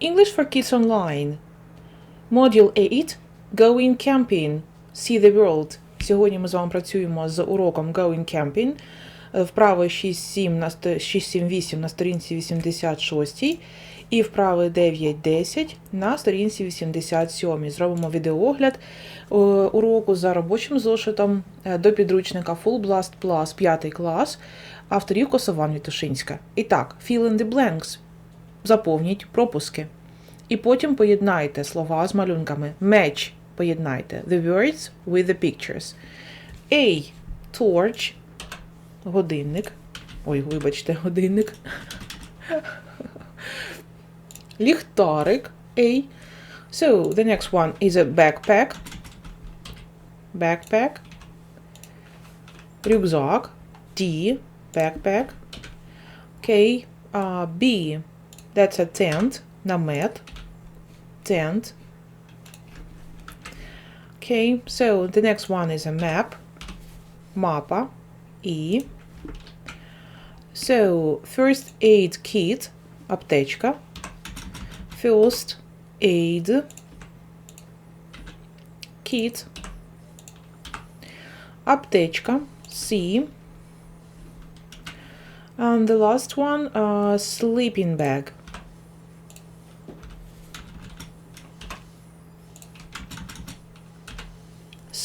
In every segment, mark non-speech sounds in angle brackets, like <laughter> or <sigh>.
English for Kids Online. Module 8. Going Camping. See the World. Сьогодні ми з вами працюємо з уроком Going Camping. Вправи 6-7 на 6-7-8 на сторінці 86 і вправи 9-10 на сторінці 87. Зробимо відеоогляд е, уроку за робочим зошитом е, до підручника Full Blast Plus 5 клас авторів Косован Вітушинська. І так, fill in the blanks. Заповніть пропуски. І потім поєднайте слова з малюнками. Match поєднайте the words with the pictures. A. Torch. Годинник. Ой, вибачте, годинник. <laughs> Ліхтарик. A. So, the next one is a backpack. Backpack. Рюкзак. D. Backpack. Okay. Uh, B. That's a tent. Намет. Tent. Okay, so the next one is a map. Мапа. E. So, first aid kit. Аптечка. First aid kit. Аптечка. C. And the last one, uh, sleeping bag.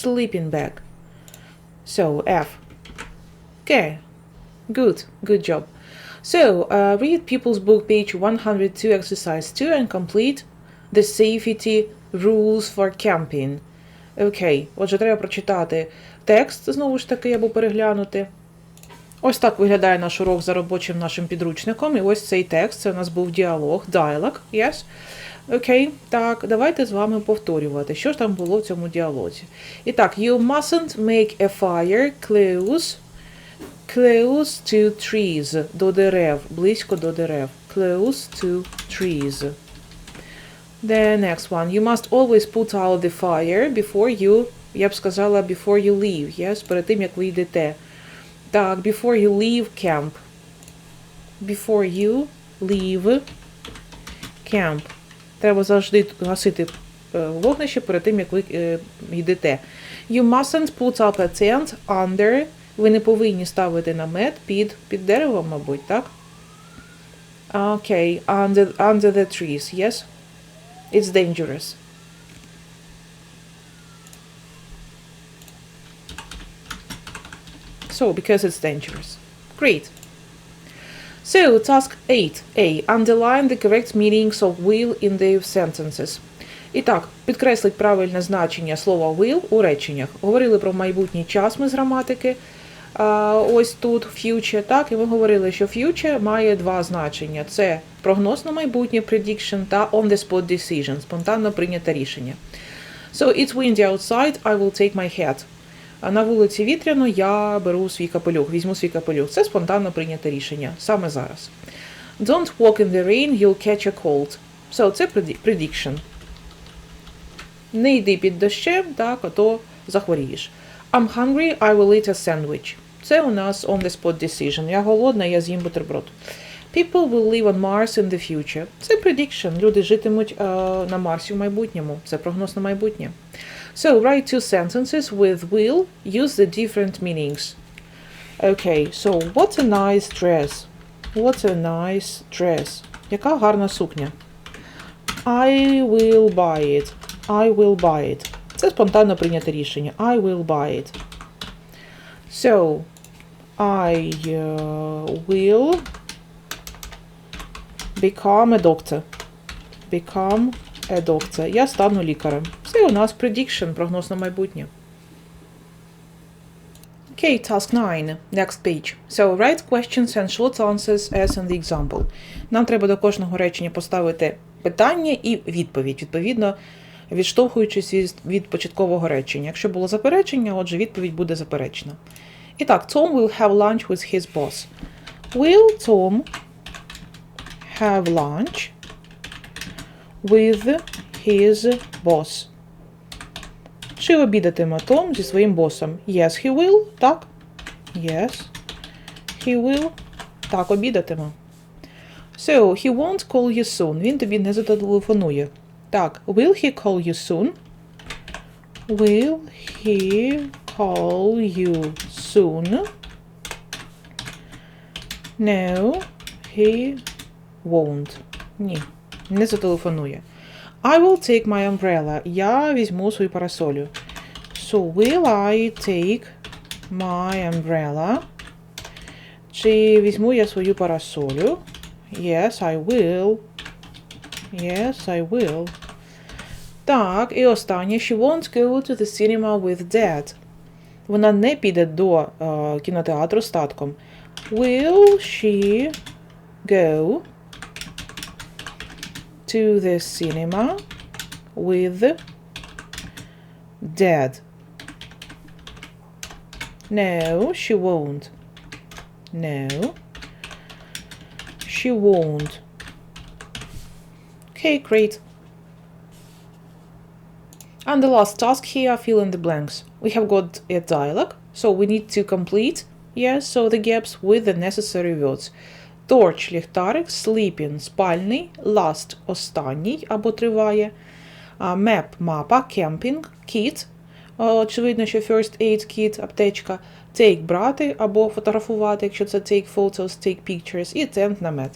Sleeping bag. So F. Okay. Good. Good job. So uh, read People's Book page 102 exercise 2 and complete the safety rules for camping. Окей, отже, треба прочитати текст, знову ж таки, або переглянути. Ось так виглядає наш урок за робочим нашим підручником. І ось цей текст. Це у нас був діалог, dialogue, yes? Окей, так, давайте з вами повторювати, що ж там було в цьому діалозі. І так, you mustn't make a fire close, close to trees, до дерев, близько до дерев. Close to trees. The next one. You must always put out the fire before you, я б сказала, before you leave, yes? Перед тим, як ви йдете. Так, before you leave camp. Before you leave camp. Треба завжди гасити е, вогнище перед тим, як ви е, йдете. You mustn't put up a tent under. Ви не повинні ставити намет під, під деревом, мабуть, так? Окей, under, under the trees, yes? It's dangerous. So, because it's dangerous. Great. So, task 8a. Underline the correct meanings of will in the sentences. І так, підкреслить правильне значення слова will у реченнях. Говорили про майбутній час ми з граматики. Ось тут future, так, і ми говорили, що future має два значення: це прогноз на майбутнє prediction та on-the-spot decision, спонтанно прийняте рішення. So it's windy outside, I will take my hat. На вулиці вітряно я беру свій капелюх, візьму свій капелюх. Це спонтанно прийняте рішення саме зараз. Don't walk in the rain, you'll catch a cold. So це prediction. Не йди під дощем, так, а то захворієш. I'm hungry, I will eat a sandwich. Це у нас on the spot decision. Я голодна, я з'їм бутерброд. People will live on Mars in the future. Це prediction. Люди житимуть е, на Марсі в майбутньому. Це прогноз на майбутнє. So write two sentences with will. Use the different meanings. Okay, so what a nice dress. What a nice dress. Яка гарна сукня. I will buy it. I will buy it. Це спонтанно прийняте рішення. I will buy it. So, I uh, will become a doctor. Become a doctor. Я стану лікарем. Це у нас prediction, прогноз на майбутнє. Okay, task 9. Next page. So, write questions and short answers as in the example. Нам треба до кожного речення поставити питання і відповідь. Відповідно, відштовхуючись від, початкового речення. Якщо було заперечення, отже, відповідь буде заперечена. І так, Tom will have lunch with his boss. Will Tom have lunch with his boss? Чи обідатиме Том зі своїм босом? Yes, he will. Так. Yes. He will. Так, обідатиме. So, he won't call you soon. Він тобі не зателефонує. Так, will he call you soon? Will he call you soon? No, he won't. Ні, не зателефонує. I will take my umbrella. Я візьму свою парасолю. So, will I take my umbrella? Чи візьму я свою парасолю? Yes, I will. Yes, I will. Так, і останнє. She won't go to the cinema with dad. Вона не піде до е, кінотеатру з татком. Will she go to the cinema with dad? No, she won't. No, she won't. Okay, great. And the last task here, fill in the blanks. We have got a dialogue, so we need to complete, yes, so the gaps with the necessary words. Torch – ліхтарик, sleeping – спальний, last – останній або триває, map – мапа, camping, kit – очевидно, що first aid kit – аптечка, take – брати або фотографувати, якщо це take photos, take pictures, і tent – намет.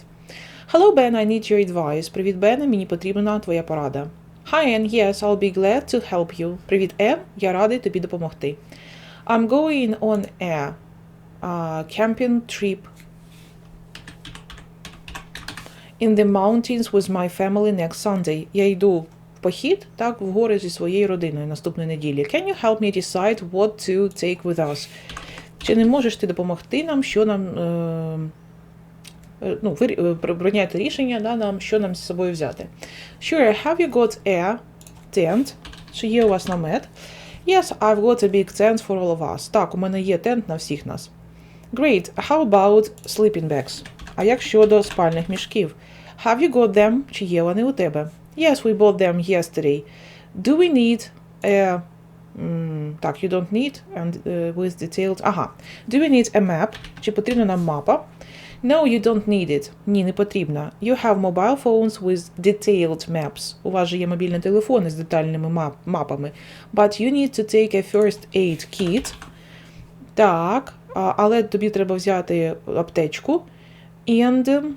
Hello, Ben, I need your advice. Привіт, Бене, мені потрібна твоя порада. Hi, Anne, yes, I'll be glad to help you. Привіт, Ен, я радий тобі допомогти. I'm going on a uh, camping trip in the mountains with my family next Sunday. Я йду в похід, так, в гори зі своєю родиною наступної неділі. Can you help me decide what to take with us? Чи не можеш ти допомогти нам, що нам... Е- е, ну, е, прийняти рішення, да, нам, що нам з собою взяти. Sure, have you got a tent? Чи є у вас намет? Yes, I've got a big tent for all of us. Так, у мене є тент на всіх нас. Great. How about sleeping bags? А як щодо спальних мішків? Have you got them? Чи є вони у тебе? Yes, we bought them yesterday. Do we need a... м, так, you don't need, and uh, with detailed... Ага. Do we need a map? Чи потрібна нам мапа? No, you don't need it. Ні, не потрібно. You have mobile phones with detailed maps. У вас же є мобільні телефони з детальними мап- мапами. But you need to take a first aid kit. Так, але тобі треба взяти аптечку. And um,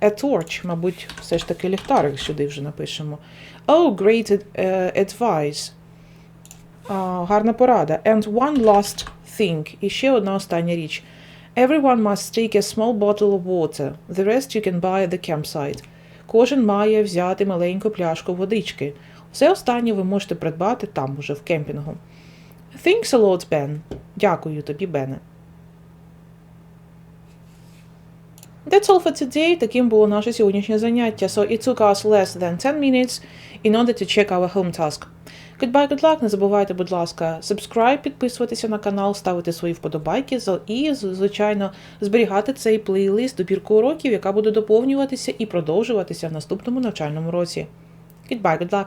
a torch, мабуть, все ж таки ліхтарик сюди вже напишемо. Oh, great uh, advice. А, гарна порада. And one last thing. І ще одна остання річ. Everyone must take a small bottle of water. The rest you can buy at the campsite. Кожен має взяти маленьку пляшку водички. Все останнє ви можете придбати там, уже в кемпінгу. Thanks a lot, Ben. Дякую тобі, Бене. That's all for today. Таким було наше сьогоднішнє заняття. So it took us less than 10 minutes in order to check our home task. Goodbye, good luck. Не забувайте, будь ласка, subscribe, підписуватися на канал, ставити свої вподобайки і, звичайно, зберігати цей плейлист добірку уроків, яка буде доповнюватися і продовжуватися в наступному навчальному році. Goodbye, good luck.